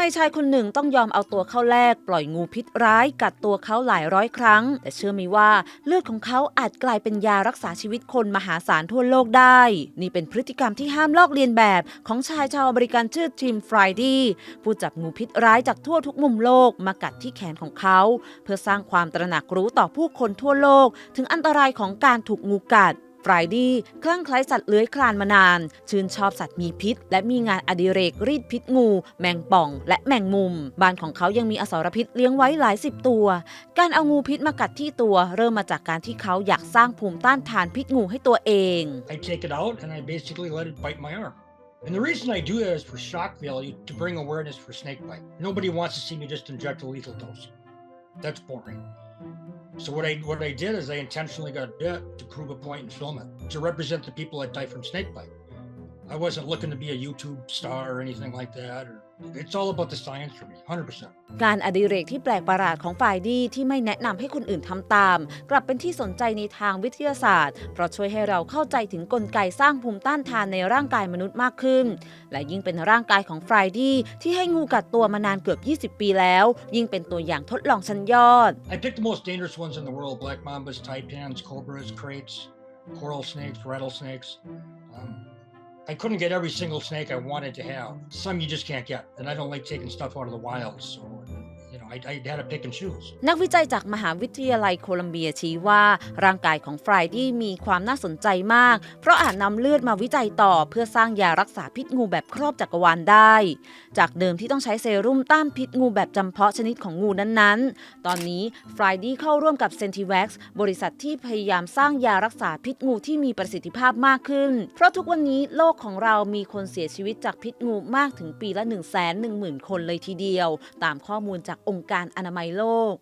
มชายคนหนึ่งต้องยอมเอาตัวเข้าแลกปล่อยงูพิษร้ายกัดตัวเขาหลายร้อยครั้ง แต่เชื่อไมีว่าเลือดของเขาอาจกลายเป็นยารักษาชีวิตคนมหาศาลทั่วโลกได้ นี่เป็นพฤติกรรมที่ห้ามลอกเลียนแบบของชายชาวอเมริกันชื่อทีมฟรายดี้ผู้จับงูพิษร้ายจากทั่วทุกมุมโลกมากัดที่แขนของเขา เพื่อสร้างความตระหนักรู้ต่อผู้คนทั่วโลก ถึงอันตรายของการถูกงูกัด ฟรายดี้คลั่งไคล้สัตว์เลื้อยคลานมานาน ชื่นชอบสัตว์มีพิษ และมีงานอดิเรกรีดพิษงู แมงป่อง และแมงมุม บ้านของเขายังมีอสรพิษเลี้ยงไว้หลายสิบตัว การเอางูพิษมากัดที่ตัว เริ่มมาจากการที่เขาอยากสร้างภูมิต้านทานพิษงูให้ตัวเอง I take it out and I basically let it bite my arm. And the reason I do that is for shock value to bring awareness for snake bite. Nobody wants to see me just inject a lethal dose. That's boring. So what I what I did is I intentionally got bit to prove a point and film it to represent the people that die from snake bite. I wasn't looking to be a YouTube star or anything like that. Or it's all about the science for me, hundred percent. การอดิเรกที่แปลกประหลาดของฝ่ายดีที่ไม่แนะนำให้คนอื่นทำตาม กลับเป็นที่สนใจในทางวิทยาศาสตร์ เพราะช่วยให้เราเข้าใจถึงกลไกสร้างภูมิต้านทานในร่างกายมนุษย์มากขึ้น และยิ่งเป็นร่างกายของฟรายดีที่ให้งูกัดตัวมานานเกือบ 20 ปีแล้ว ยิ่งเป็นตัวอย่างทดลองชั้นยอด I picked the most dangerous ones in the world: black mambas, taipans, cobras, kraits, coral snakes, rattlesnakes. Um, I couldn't get every single mm-hmm. snake I wanted to have. Some you just can't get, and I don't like taking stuff out of the wild, so นักวิจัยจากมหาวิทยาลัยโคลัมเบียชี้ว่าร่างกายของฟรายดี้มีความน่าสนใจมาก เพราะอาจนำเลือดมาวิจัยต่อเพื่อสร้างยารักษาพิษงูแบบครอบจักรวาลได้ จากเดิมที่ต้องใช้เซรุ่มต้านพิษงูแบบจำเพาะชนิดของงูนั้นๆ ตอนนี้ฟรายดี้เข้าร่วมกับเซนติแว็กซ์บริษัทที่พยายามสร้างยารักษาพิษงูที่มีประสิทธิภาพมากขึ้น เพราะทุกวันนี้โลกของเรามีคนเสียชีวิตจากพิษงูมากถึงปีละ 1 1 0 0 0 0 คนเลยทีเดียว ตามข้อมูลจากองค์การอนามัยโลก